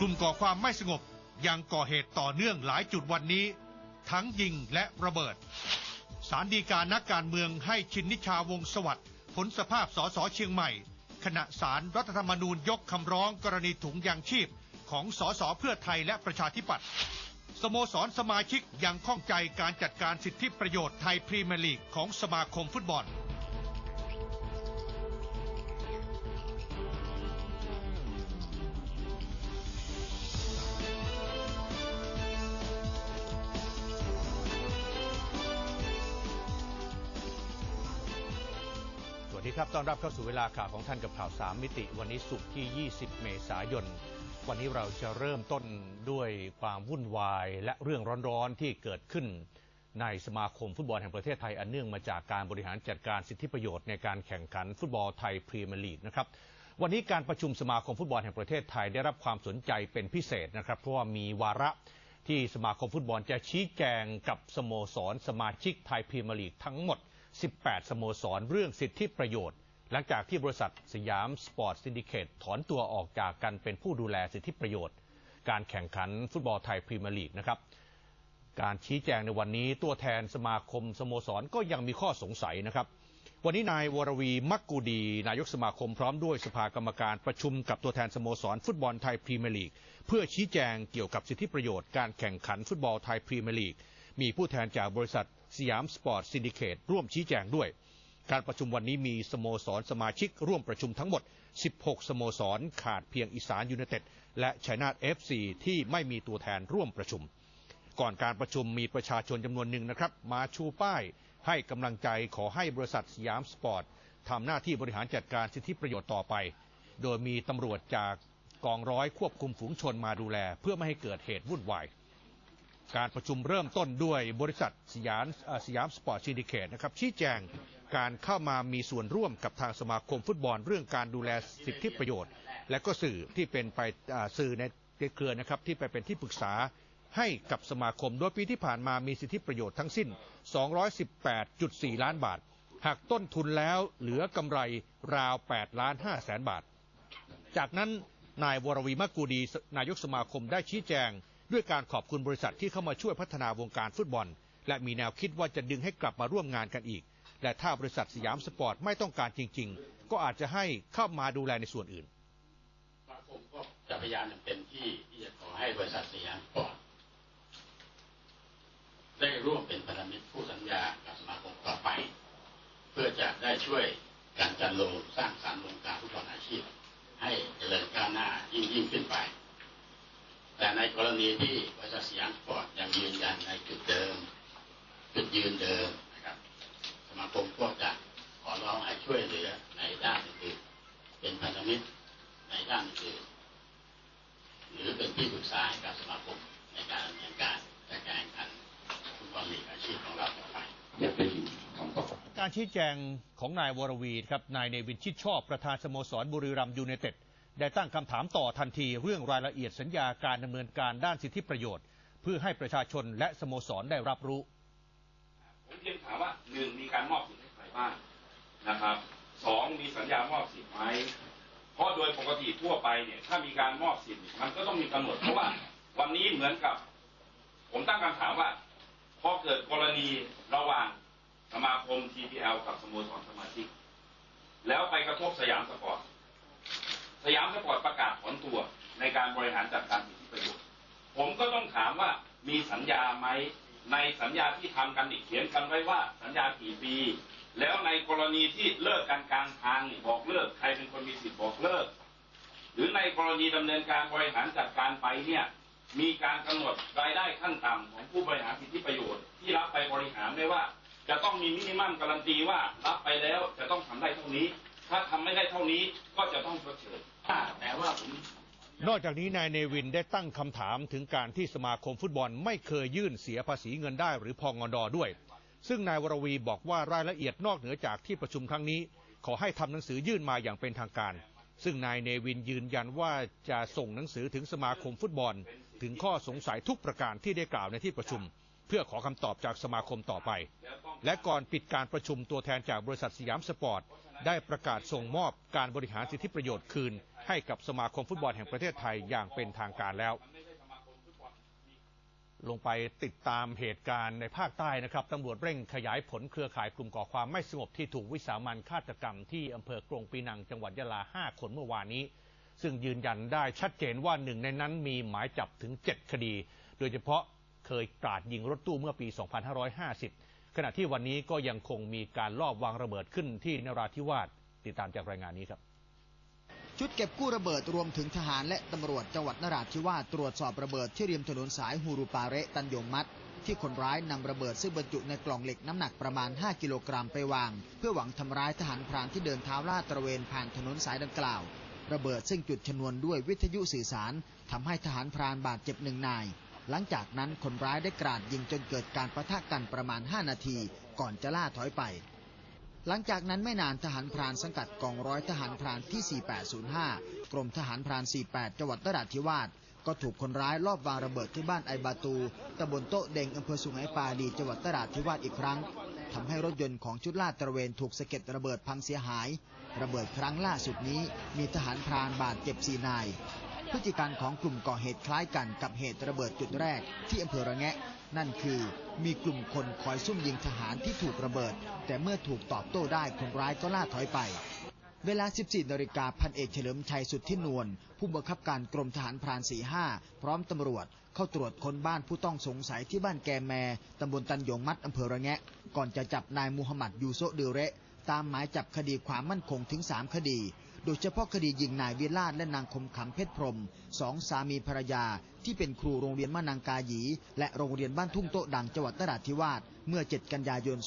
กลุ่มก่อความไม่สงบยังก่อเหตุต่อเนื่องหลายจุดวันนี้ ทั้งยิงและระเบิด สารดีการนักการเมืองให้ชินนิชาวงสวัสดิ์ผลสภาพสสเชียงใหม่ ขณะสารรัฐธรรมนูญยกคำร้องกรณีถุงยางชีพของสสเพื่อไทยและประชาธิปัตย์สโมสรสมาชิกยังข้องใจการจัดการสิทธิประโยชน์ไทยพรีเมียร์ลีกของสมาคมฟุตบอล ดีครับ ต้อนรับเข้าสู่เวลาข่าวของท่านกับข่าว 3 มิติ วันนี้ศุกร์ที่ 20 เมษายน วันนี้เราจะเริ่มต้นด้วยความวุ่นวายและเรื่องร้อนๆที่เกิดขึ้น ในสมาคมฟุตบอลแห่งประเทศไทย อันเนื่องมาจากการบริหารจัดการสิทธิประโยชน์ในการแข่งขันฟุตบอลไทยพรีเมียร์ลีกนะครับ วันนี้การประชุมสมาคมฟุตบอลแห่งประเทศไทยได้รับความสนใจเป็นพิเศษนะครับ เพราะว่ามีวาระที่สมาคมฟุตบอลจะชี้แจงกับสโมสรสมาชิกไทยพรีเมียร์ลีกทั้งหมด 18 สโมสรเรื่องสิทธิประโยชน์ หลังจากที่บริษัทสยามสปอร์ตซินดิเคตถอนตัวออกจากกันเป็นผู้ดูแลสิทธิประโยชน์ การแข่งขันฟุตบอลไทยพรีเมียร์ลีกนะครับการชี้แจงในวันนี้ตัวแทนสมาคมสโมสรก็ยังมีข้อสงสัยนะครับ วันนี้นายวรวีมักกูดี นายกสมาคมพร้อมด้วยสภากรรมการประชุมกับตัวแทนสโมสร ฟุตบอลไทยพรีเมียร์ลีก เพื่อชี้แจงเกี่ยวกับสิทธิประโยชน์การแข่งขันฟุตบอลไทยพรีเมียร์ลีก มีผู้แทนจากบริษัทสยามสปอร์ตซินดิเคตร่วมชี้แจงด้วย การประชุมวันนี้มีสโมสรสมาชิกร่วมประชุมทั้งหมด 16 สโมสรขาดเพียงอีสานยูไนเต็ดและชัยนาทเอฟซีที่ไม่มีตัวแทนร่วมประชุม ก่อนการประชุมมีประชาชนจำนวนหนึ่งนะครับ มาชูป้ายให้กำลังใจขอให้บริษัทสยามสปอร์ตทำหน้าที่บริหารจัดการสิทธิประโยชน์ต่อไป โดยมีตำรวจจากกองร้อยควบคุมฝูงชนมาดูแล เพื่อไม่ให้เกิดเหตุวุ่นวาย การประชุมเริ่มต้นด้วยบริษัทสยามสยามสปอร์ตซินดิเคตนะครับชี้แจงการเข้ามามีส่วนร่วมกับทางสมาคมฟุตบอล เรื่องการดูแลสิทธิประโยชน์ และก็สื่อที่เป็นไปสื่อในเครือนะครับที่ไปเป็นที่ปรึกษาให้กับสมาคมโดยปีที่ผ่านมามีสิทธิประโยชน์ทั้งสิ้น 218.4 ล้านบาท หากต้นทุนแล้วเหลือกำไรราว 8 ล้าน5แสนบาท จากนั้นนายวรวีมะกูดีนายกสมาคมได้ชี้แจง ด้วยการขอบคุณบริษัทที่เข้ามาช่วยพัฒนาวงการฟุตบอล และมีแนวคิดว่าจะดึงให้กลับมาร่วมงานกันอีก และถ้าบริษัทสยามสปอร์ตไม่ต้องการจริง ๆ ก็อาจจะให้เข้ามาดูแลในส่วนอื่นสมาคมก็จะพยายามเต็มที่ที่จะขอให้บริษัทสยามสปอร์ตได้ร่วมเป็นพันธมิตรผู้สัญญากับสมาคมต่อไป เพื่อจะได้ช่วยการจัดลสร้างสรรค์วงการฟุตบอลอาชีพ ให้เจริญก้าวหน้ายิ่งยิ่งขึ้นไป แต่ในกรณีที่บริษัทสยามสปอร์ตยังยืนยันในจุดเดิม จุดยืนเดิมนะครับ สมาคมก็จะขอร้องให้ช่วยเหลือในด้านอื่นเป็นพันธมิตรในด้านอื่นหรือเป็นที่ปรึกษาให้กับสมาคมในการดำเนินการและการแข่งขันฟุตบอลลีกอาชีพของเราต่อไปอยากได้ยินคำตอบการชี้แจงของนายวรวีครับนายเนวินชิดชอบประธานสโมสรบุรีรัมย์ยูไนเต็ด ได้ตั้งคำถามต่อทันทีเรื่องรายละเอียดสัญญาการดำเนินการด้านสิทธิประโยชน์ เพื่อให้ประชาชนและสโมสรได้รับรู้ผมเพียงถามว่าหนึ่งมีการมอบสิทธิ์ให้ใครบ้างนะครับสองมีสัญญามอบสิทธิ์ไหมเพราะโดยปกติทั่วไปเนี่ยถ้ามีการมอบสิทธิ์มันก็ต้องมีกำหนดเพราะว่าวันนี้เหมือนกับ ผมตั้งคำถามว่าพอเกิดกรณีระหว่างสมาคม TPL กับสโมสรสมาชิก แล้วไปกระทบสยามสปอร์ต สยามสปอร์ตประกาศถอนตัวในการบริหารจัดการสิทธิประโยชน์ ผมก็ต้องถามว่ามีสัญญาไหมในสัญญาที่ทำกันอีกเขียนกันไว้ว่าสัญญากี่ปี แล้วในกรณีที่เลิกกันกลางทางบอกเลิก ใครเป็นคนมีสิทธิ์บอกเลิก หรือในกรณีดำเนินการบริหารจัดการไปเนี่ยมีการกำหนดรายได้ขั้นต่ำของผู้บริหารสิทธิประโยชน์ที่รับไปบริหารไม่ว่า จะต้องมีมินิมัมการันตีว่ารับไปแล้วจะต้องทำได้เท่านี้ ถ้าทำไม่ได้เท่านี้ก็จะต้องชดเชยแต่ว่าผมนอกจากนี้นายเนวินได้ตั้งคำถามถึงการที่สมาคมฟุตบอลไม่เคยยื่นเสียภาษีเงินได้หรือพองอดอด้วย ซึ่งนายวรวีบอกว่ารายละเอียดนอกเหนือจากที่ประชุมครั้งนี้ ขอให้ทำหนังสือยื่นมาอย่างเป็นทางการ ซึ่งนายเนวินยืนยันว่าจะส่งหนังสือถึงสมาคมฟุตบอล ถึงข้อสงสัยทุกประการที่ได้กล่าวในที่ประชุม เพื่อขอคำตอบจากสมาคมต่อไป และก่อนปิดการประชุมตัวแทนจากบริษัทสยามสปอร์ต ได้ประกาศส่งมอบการบริหารสิทธิประโยชน์คืน ให้กับสมาคมฟุตบอลแห่งประเทศไทยอย่างเป็นทางการแล้วลมีลงไปติดตามเหตุการณ์ในภาคใต้นะครับตำรวจเร่งขยายผลเครือข่ายกลุ่มก่อความไม่สงบที่ถูกวิสามันฆาตกรรมที่อำเภอกรงปีนังจังหวัดยะลา 5 คนเมื่อวานนี้ ซึ่งยืนยันได้ชัดเจนว่าหนึ่งในนั้นมีหมายจับถึง 7 คดี โดยเฉพาะ เคยกราดยิงรถตู้เมื่อปี 2550 ขณะที่วันนี้ก็ยังคงมีการลอบวางระเบิดขึ้นที่นราธิวาสติดตามจากรายงานนี้ครับชุดเก็บกู้ระเบิดรวมถึงทหารและตำรวจจังหวัดนราธิวาสตรวจสอบระเบิดที่ริมถนนสายฮูรูปาเระตันยงมัดที่คนร้ายนำระเบิดซึ่งบรรจุในกล่องเหล็กน้ำหนักประมาณ 5 กิโลกรัมไปวาง เพื่อหวังทำร้ายทหารพรานที่เดินเท้าลาดตระเวนผ่านถนนสายดังกล่าว ระเบิดซึ่งจุดชนวนด้วยวิทยุสื่อสารทำให้ทหารพรานบาดเจ็บหนึ่งนาย หลังจากนั้นคนร้ายได้กราดยิงจนเกิดการประทะกันประมาณ 5 นาที ก่อนจะล่าถอยไป หลังจากนั้นไม่นานทหารพรานสังกัดกองร้อยทหารพรานที่ 4805 กรมทหารพราน 48 จังหวัดนราธิวาสก็ถูกคนร้ายลอบวางระเบิดที่บ้านไอบาตูตำบลโต๊ะเดงอำเภอสุไหงปาดีจังหวัดนราธิวาสอีกครั้งทำให้รถยนต์ของชุดลาดตระเวนถูกสะเก็ดระเบิดพังเสียหาย ระเบิดครั้งล่าสุดนี้มีทหารพรานบาดเจ็บสี่นาย พฤติการของกลุ่มก่อเหตุคล้ายกันกับเหตุระเบิดจุดแรก ที่อำเภอระแงะ นั่นคือมีกลุ่มคนคอยซุ่มยิงทหารที่ถูกระเบิด แต่เมื่อถูกตอบโต้ได้คนร้ายก็ล่าถอยไป เวลา 14นาฬิกาพันเอกเฉลิมชัยสุดที่นวลผู้บังคับการกรมทหารพราน45 พร้อมตำรวจ เข้าตรวจค้นบ้านผู้ต้องสงสัยที่บ้านแกแมตำบลตันยงมัดอำเภอระแงะ ก่อนจะจับนายมูฮัมหมัดยูโซเดเระตามหมายจับคดีความมั่นคงถึง 3 คดี ดยเฉพาะคดียิงนายวิลาศและนางคมขำเพชรพรมสองสามีภรรยา ที่เป็นครูโรงเรียนมะนางกาหยี และโรงเรียนบ้านทุ่งโต๊ะดังจังหวัดนราธิวาสเมื่อ 7 กันยายน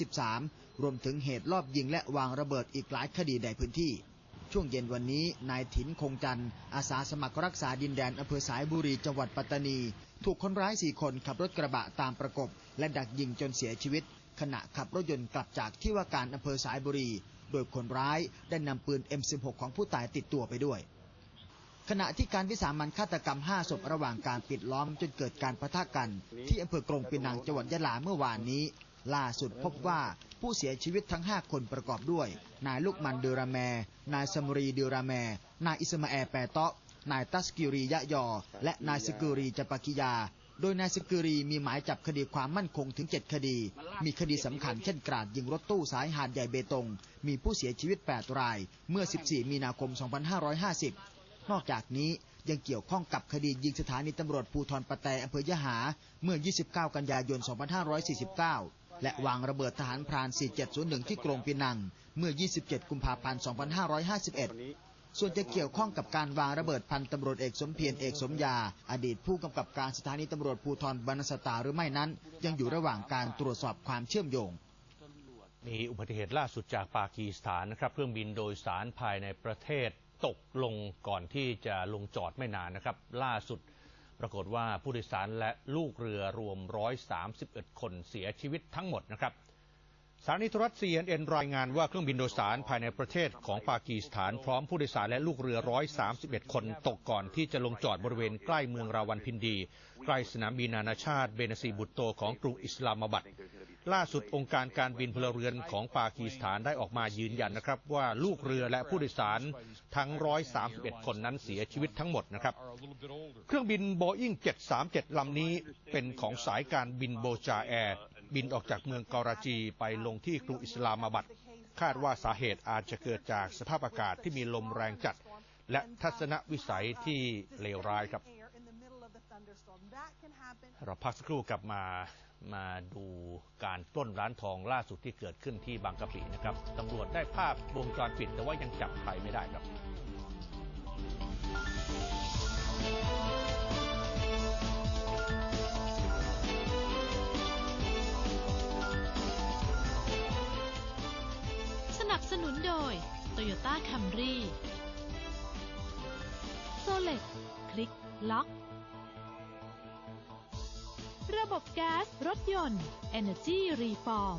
2553 รวมถึงเหตุลอบยิงและวางระเบิดอีกหลายคดีในพื้นที่ ช่วงเย็นวันนี้ นายถินคงจันทร์อาสาสมัครรักษาดินแดนอำเภอสายบุรีจังหวัดปัตตานี ถูกคนร้ายสี่คนขับรถกระบะตามประกบ และดักยิงจนเสียชีวิต ขณะขับรถยนต์กลับจากที่ว่าการอำเภอสายบุรี โดยคนร้ายได้นำปืน M16 ของผู้ตายติดตัวไปด้วย ขณะที่การวิสามันฆาตกรรม 5 ศพระหว่างการปิดล้อมจนเกิดการปะทะกัน ที่อำเภอกรงปีนังจังหวัดยะลาเมื่อวานนี้ ล่าสุดพบว่าผู้เสียชีวิตทั้ง 5 คนประกอบด้วย นายลูกมันเดอราแม นายสมรีเดอราแม นายอิสมาแอร์แปเตาะนายตัสกิรียะยอ และนายสกุรีจปกิยา โดยนายสกุรีมีหมายจับคดีความมั่นคงถึง 7 คดี มีคดีสำคัญเช่นกราดยิงรถตู้สายหาดใหญ่เบตง มีผู้เสียชีวิต 8 ราย เมื่อ 14 มีนาคม 2550 นอกจากนี้ยังเกี่ยวข้องกับคดียิงสถานีตำรวจภูธรปะแตอำเภอยะหา เมื่อ 29 กันยายน 2549 และวางระเบิดทหารพราน 4701 ที่กรงปีนัง เมื่อ 27 กุมภาพันธ์ 2551 ส่วนจะเกี่ยวข้องกับการวางระเบิดพันตำรวจเอกสมเพียรเอกสมยา อดีตผู้กำกับการสถานีตำรวจภูธรบรรณสตาหรือไม่นั้น ยังอยู่ระหว่างการตรวจสอบความเชื่อมโยงมีอุบัติเหตุล่าสุดจากปากีสถานนะครับเครื่องบินโดยสารภายในประเทศตกลงก่อนที่จะลงจอดไม่นานนะครับ ล่าสุดปรากฏว่าผู้โดยสารและลูกเรือรวม 131 คนเสียชีวิตทั้งหมดนะครับ สถานีโทรทัศน์ CNN รายงานว่าเครื่องบินโดยสารภายในประเทศของปากีสถานพร้อมผู้โดยสารและลูกเรือ 131 คนตกก่อนที่จะลงจอดบริเวณใกล้เมืองราวันพินดี ใกล้สนามบินนานาชาติเบนซีบุตโตของกรุงอิสลามาบัดล่าสุดองค์การการบินพลเรือนของปากีสถานได้ออกมายืนยันนะครับ ว่าลูกเรือและผู้โดยสารทั้ง 131 คนนั้นเสียชีวิตทั้งหมดนะครับ เครื่องบินโบอิ้ง737ลำนี้เป็นของสายการบินโบจาแอร์ บินออกจากเมืองกอราจีไปลงที่กรุงอิสลามาบัด คาดว่าสาเหตุอาจจะเกิดจากสภาพอากาศที่มีลมแรงจัด และทัศนวิสัยที่เลวร้ายครับ เราพักสักครู่กลับมามาดูการปล้นร้านทองล่าสุดที่เกิดขึ้นที่บางกะปินะครับตำรวจได้ภาพวงจรปิดแต่ว่ายังจับใครไม่ได้ครับ สนุนโดย Toyota Camry โซเล็กคลิก ล็อก ระบบแก๊สรถยนต์ Energy Reform